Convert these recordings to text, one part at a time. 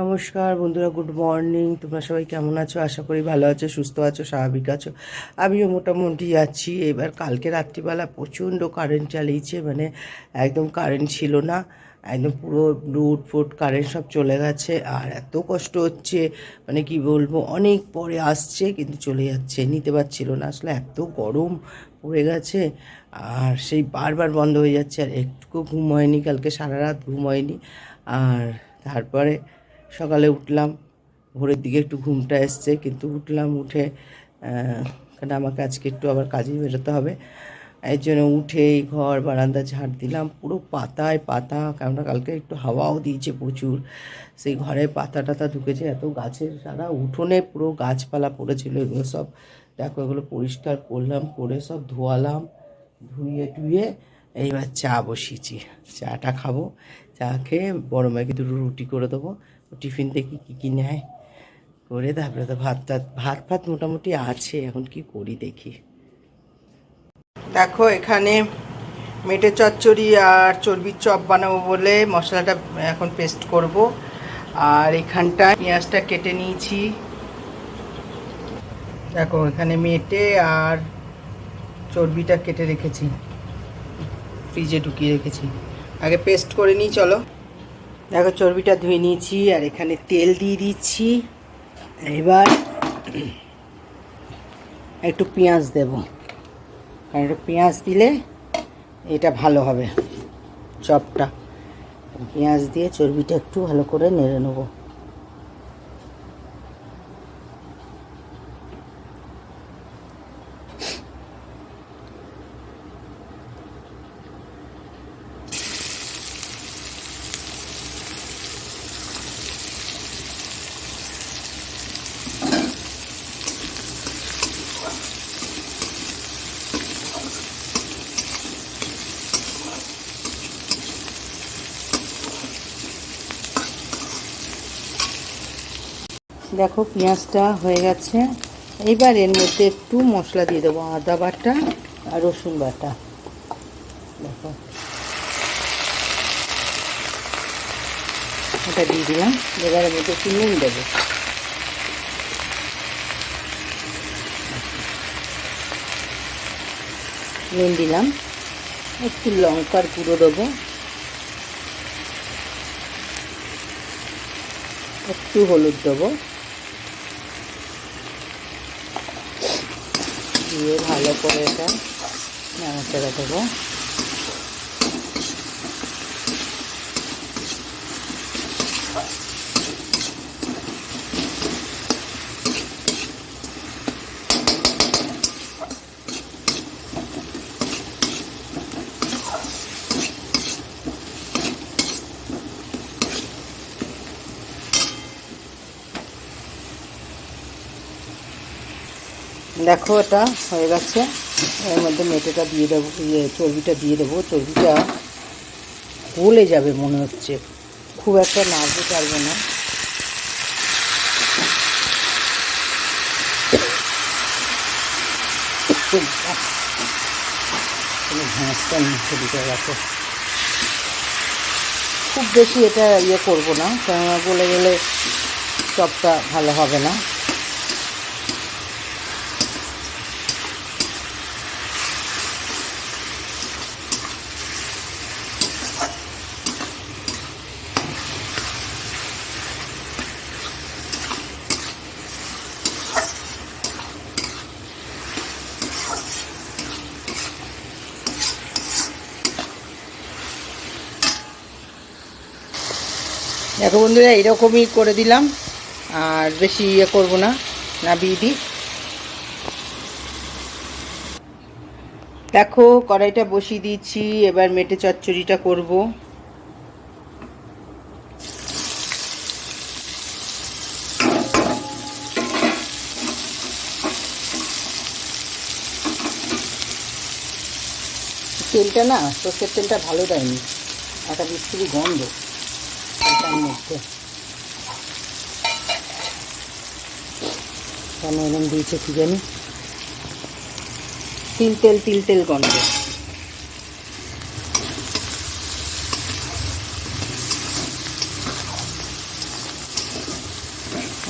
নমস্কার বন্ধুরা, good morning. তোমরা সবাই কেমন আছো? আশা করি ভালো আছো, সুস্থ আছো, স্বাভাবিক আছো। আমিও মোটামুটি আছি। এবার কালকে রাত্রিবেলা প্রচণ্ড কারেন্ট চালিয়েছে মানে একদম কারেন্ট ছিল না। একদম পুরো লুট ফুট কারেন্ট সব চলে গেছে। আর এত কষ্ট হচ্ছে মানে কি বলব, অনেক পরে আসছে, কিন্তু চলে যাচ্ছে, নিতে পারছিল না। আসলে এত গরম পড়ে গেছে, আর সেই বারবার বন্ধ হয়ে যাচ্ছে, আর একটুকু ঘুম হয়নি, কালকে সারা রাত ঘুম হয়নি। আর তারপরে সকালে উঠলাম, ভোরের দিকে একটু ঘুমটা এসছে, কিন্তু উঠলাম, উঠে কারণ আমাকে আজকে একটু আবার কাজে বেরোতে হবে। এর জন্য উঠে এই ঘর, বারান্দা, ঝাড় দিলাম, পুরো পাতায় পাতা, কেননা কালকে একটু হাওয়াও দিয়েছে প্রচুর। সেই ঘরে পাতা টাতা ঢুকেছে, এত গাছের সারা উঠোনে পুরো গাছপালা পড়েছিল, এগুলো সব দেখো, এগুলো পরিষ্কার করলাম, করে সব ধোয়ালাম, ধুয়ে টুয়ে এইবার চা বসিয়েছি। চাটা খাব, চা খেয়ে বড় মাকে দুটো রুটি করে দেবো। টিফিন থেকে কী কী নেয়? করে তারপরে তো ভাত টাত, ভাত ফাত মোটামুটি আছে, এখন কি করি দেখি। দেখো, এখানে মেটে চচ্চড়ি আর চর্বির চপ বানাবো বলে মশলাটা এখন পেস্ট করব। আর এখানটায় পেঁয়াজটা কেটে নিয়েছি। দেখো, এখানে মেটে আর চর্বিটা কেটে রেখেছি। ফ্রিজে ঢুকিয়ে রেখেছি। আগে পেস্ট করে নিই, চলো। দেখো চর্বিটা ধুয়ে নিয়েছি, আর এখানে তেল দিয়ে দিচ্ছি। এবার একটু পেঁয়াজ দেবো। কারণ একটু পেঁয়াজ দিলে এটা ভালো হবে, চপটা। পেঁয়াজ দিয়ে চর্বিটা একটু ভালো করে নেড়ে নেব। দেখো, পেঁয়াজটা হয়ে গেছে। এবার এর মধ্যে একটু মশলা দিয়ে দেবো, আদা বাটা আর রসুন বাটা। দেখো। এটা দিয়ে দিলাম। এবার এর মধ্যে একটু নুন দেবো। নুন দিলাম। একটু লঙ্কার গুঁড়ো দেবো। একটু হলুদ দেবো। দিয়ে ভালো করে এটা নাড়াচাড়া দেবো। দেখো, এটা হয়ে গেছে। এর মধ্যে মেটেটা দিয়ে দেবো ইয়ে চর্বিটা দিয়ে দেবো। চর্বিটা গলে যাবে মনে হচ্ছে। খুব একটা নাড়তে পারব না। খুব বেশি এটা ইয়ে করব না, কেননা গলে গেলে চপটা ভালো হবে না। দেখো বন্ধুরা, এরকমই করে দিলাম। আর বেশি ইয়ে করব না, নাবিয়ে দিই। দেখো, কড়াইটা বসিয়ে দিয়েছি এবার মেটে চচ্চড়িটা করব। তেলটা না, সর্ষের তেলটা ভালো দেয়নি, একটা বিস্কুটি গন্ধ। কেন এরম দিয়েছে কি জানি? তিল তেল তিল তেল গন্ধ।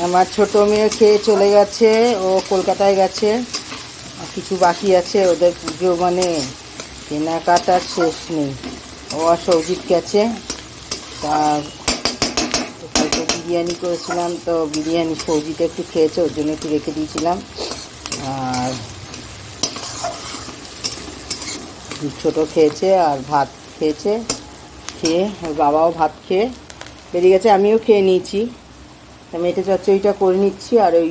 আমার ছোট মেয়ে খেয়ে চলে গেছে, ও কলকাতায় গেছে কিছু বাকি আছে, ওদের পুজো মানে কেনাকাটার শেষ নেই। ও সৌজিৎ গেছে তা বিরিয়ানি করেছিলাম, তো বিরিয়ানি সৌজিত একটু খেয়েছে, ওর জন্য একটু রেখে দিয়েছিলাম। আর ছোট খেয়েছে আর ভাত খেয়েছে, খেয়ে ওর বাবাও ভাত খেয়ে বেরিয়ে গেছে, আমিও খেয়ে নিয়েছি। আমি এটা চচ্চড়িটা করে নিচ্ছি আর ওই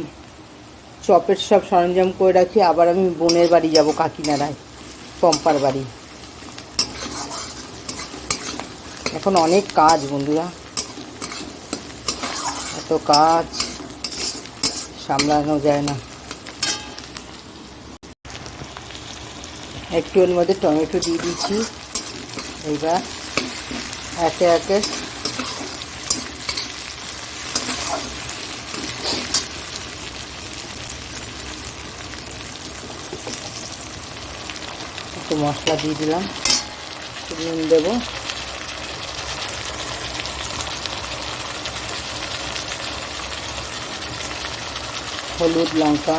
চপের সব সরঞ্জাম করে রাখি, আবার আমি বোনের বাড়ি যাব কাকিনাড়ায় পম্পার বাড়ি। এখন অনেক কাজ বন্ধুরা। কাজ সামলানো যায় না। একটু এর মধ্যে টমেটো দিয়ে দিচ্ছি। এইবার একে একে একটু মশলা দিয়ে দিলাম। নুন দেবো। হলুদ লঙ্কা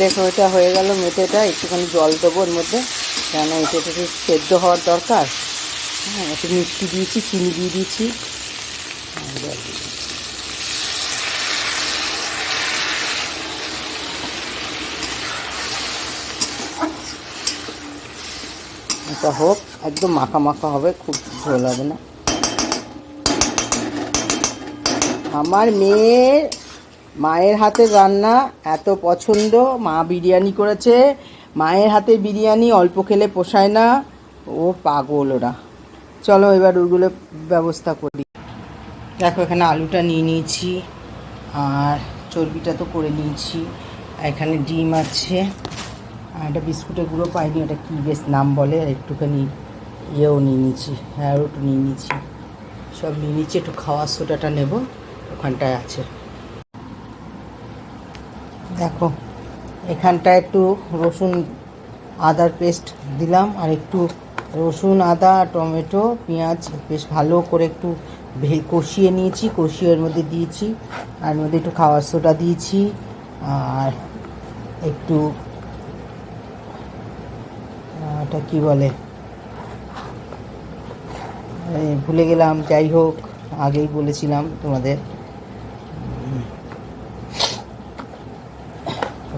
দেখো এটা হয়ে গেল মেটেটা, একটুখানি জল দেবো ওর মধ্যে, কেন এটা একটু সেদ্ধ হওয়ার দরকার হ্যাঁ একটু মিষ্টি দিয়েছি, চিনি দিয়ে দিয়েছি। এটা হোক, একদম মাখা মাখা হবে, খুব ঝোল হবে না আমার মেয়ের মায়ের হাতের রান্না, এত পছন্দ, মা বিরিয়ানি করেছে। মায়ের হাতে বিরিয়ানি, অল্প খেলে পোষায় না। ও পাগল ওরা। চলো এবার ওইগুলো ব্যবস্থা করি। দেখো, এখানে আলুটা নিয়ে নিয়েছি, আর চর্বিটা তো করে নিয়েছি। এখানে ডিম আছে। আর একটা বিস্কুটের গুঁড়ো পাইনি, ওটা কী বেশ নাম বলে একটুখানি ইয়েও নিয়ে নিয়েছি হ্যাঁ ওটু নিয়ে নিয়েছি। সব নিয়ে নিচ্ছি একটু খাওয়ার সোডাটা নেব, ওখানটায় আছে। দেখো, এখানটা একটু রসুন আদার পেস্ট দিলাম, আর একটু রসুন আদা, টমেটো, পেঁয়াজ, বেশ ভালো করে একটু ভে- কষিয়ে নিয়েছি, কষিয়ে এর মধ্যে দিয়েছি, আর মধ্যে একটু খাওয়ার সোডা দিয়েছি, আর একটু ওটা কি বলে? ভুলে গেলাম, যাই হোক, আগেই বলেছিলাম তোমাদের।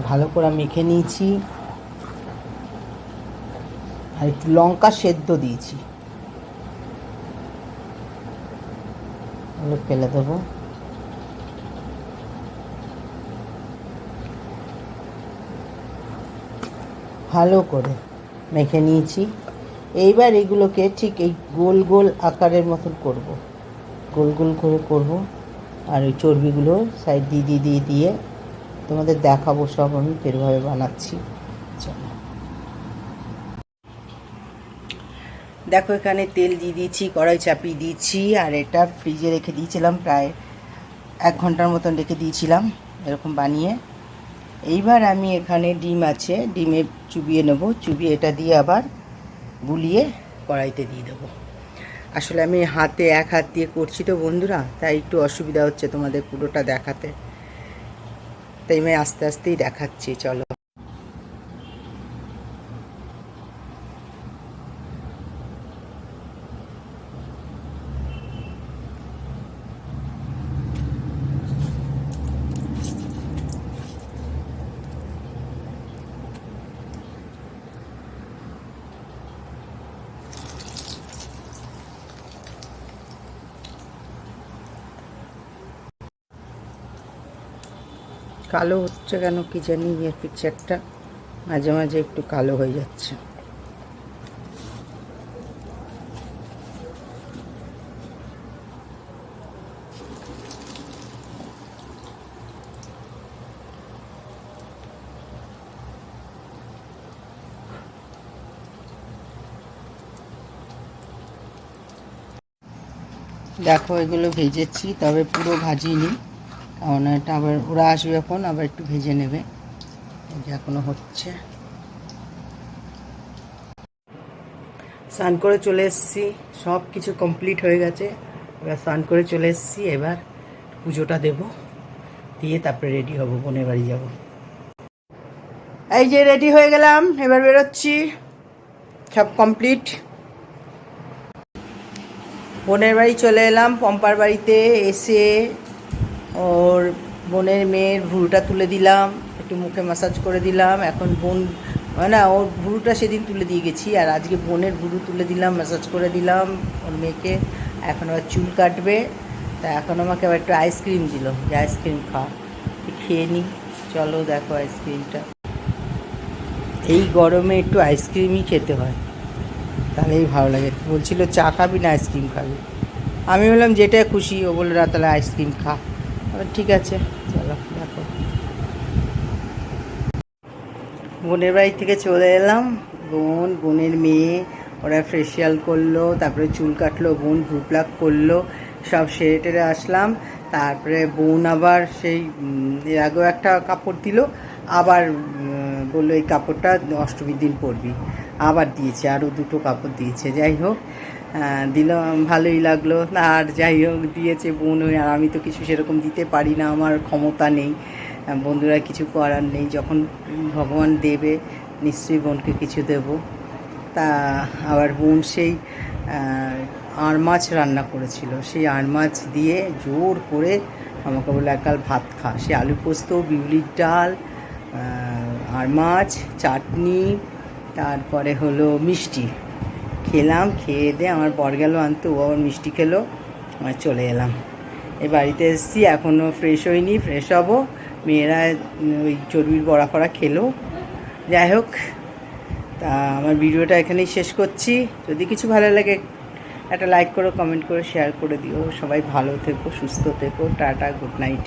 ভালো করে মেখে নিয়েছি। আর একটু লঙ্কা সেদ্ধ দিয়েছি। ফেলে দেবো। ভালো করে মেখে নিয়েছি। এইবার এগুলোকে ঠিক এই গোল গোল আকারের মতন করব। গোল গোল করে করব। আর ওই চর্বিগুলো সাইড দিয়ে দিয়ে দিয়ে দিয়ে তোমাদের দেখাবো সব আমি কীভাবে বানাচ্ছি। দেখো এখানে তেল দিয়ে দিয়েছি, কড়াই চাপিয়ে দিয়েছি, আর এটা ফ্রিজে রেখে দিয়েছিলাম প্রায় এক ঘণ্টার মতন রেখে দিয়েছিলাম, এরকম বানিয়ে। এইবার আমি এখানে ডিম আছে, ডিমে চুবিয়ে নেব, চুবিয়ে এটা দিয়ে আবার বুলিয়ে কড়াইতে দিয়ে দেবো। আসলে আমি হাতে এক হাত দিয়ে করছি তো বন্ধুরা, তাই একটু অসুবিধা হচ্ছে তোমাদের পুরোটা দেখাতে। তাই আমি আস্তে আস্তেই দেখাচ্ছি চলো। কালো হচ্ছে কেন কি জানি, এর পিকচারটা মাঝে মাঝে একটু কালো হয়ে যাচ্ছে। দেখো, এগুলো ভেজেছি, তবে পুরো ভাজিনি। কারণ এটা আবার ওরা আসবে এখন, আবার একটু ভেজে নেবে। যে এখনও হচ্ছে। স্নান করে চলে এসেছি। সব কিছু কমপ্লিট হয়ে গেছে। এবার স্নান করে চলে এসেছি। এবার পুজোটা দেব। দিয়ে তারপরে রেডি হব, বোনের বাড়ি যাব। এই যে রেডি হয়ে গেলাম। এবার বেরোচ্ছি। সব কমপ্লিট। বোনের বাড়ি চলে এলাম। পম্পার বাড়িতে এসে ওর বোনের মেয়ের ভুরুটা তুলে দিলাম, একটু মুখে ম্যাসাজ করে দিলাম, এখন বোন, না, ওর ভুরুটা সেদিন তুলে দিয়ে গেছি, আর আজকে বোনের ভুরু তুলে দিলাম ম্যাসাজ করে দিলাম ওর মেয়েকে, এখন আবার চুল কাটবে, তা এখন আমাকে আবার একটু আইসক্রিম দিল, যে আইসক্রিম খা খেয়ে নিই চলো দেখো আইসক্রিমটা এই গরমে একটু আইসক্রিমই খেতে হয়, তাহলেই ভালো লাগে, বলছিল, চা খাবি না আইসক্রিম খাবি? আমি বললাম যেটা খুশি, ও বলল, না, তাহলে আইসক্রিম খা। ঠিক আছে। চলো, দেখো। বোনের বাড়ি থেকে চলে এলাম। বোন, বোনের মেয়ে, ওরা ফেসিয়াল করল, তারপরে চুল কাটলো, বোন ভ্রুপ্লাক করল, সব সেরে টেরে আসলাম। তারপরে বোন আবার সেই এর আগেও একটা কাপড় দিল, আবার বলল এই কাপড়টা অষ্টমীর দিন পরবি। আবার দিয়েছে, আরও দুটো কাপড় দিয়েছে। যাই হোক আহ, দিলাম ভালোই লাগল। আর যাই হোক দিয়েছে বোন আর আমি তো কিছু সেরকম দিতে পারি না আমার ক্ষমতা নেই। বন্ধুরা কিছু করার নেই যখন ভগবান দেবে নিশ্চয়ই বোনকে কিছু দেব। তা আবার বোন সেই আর মাছ রান্না করেছিল। সেই আড় মাছ দিয়ে জোর করে আমাকে বলে একাল ভাত খা। সে আলু পোস্ত বিউলির ডাল আর মাছ চাটনি তারপরে হলো মিষ্টি। খেলাম, খেয়ে দিয়ে আমার বর গেল আনতে, ও আবার মিষ্টি খেলো আমার চলে এলাম। এ বাড়িতে এসেছি এখনও ফ্রেশ হইনি ফ্রেশ হব। মেয়েরা ওই চর্বির বড়া ফড়া খেলো। যাই হোক, তা আমার ভিডিওটা এখানেই শেষ করছি। যদি কিছু ভালো লাগে, একটা লাইক করো কমেন্ট করো শেয়ার করে দিও। সবাই ভালো থেকো, সুস্থ থেকো, টাটা গুড নাইট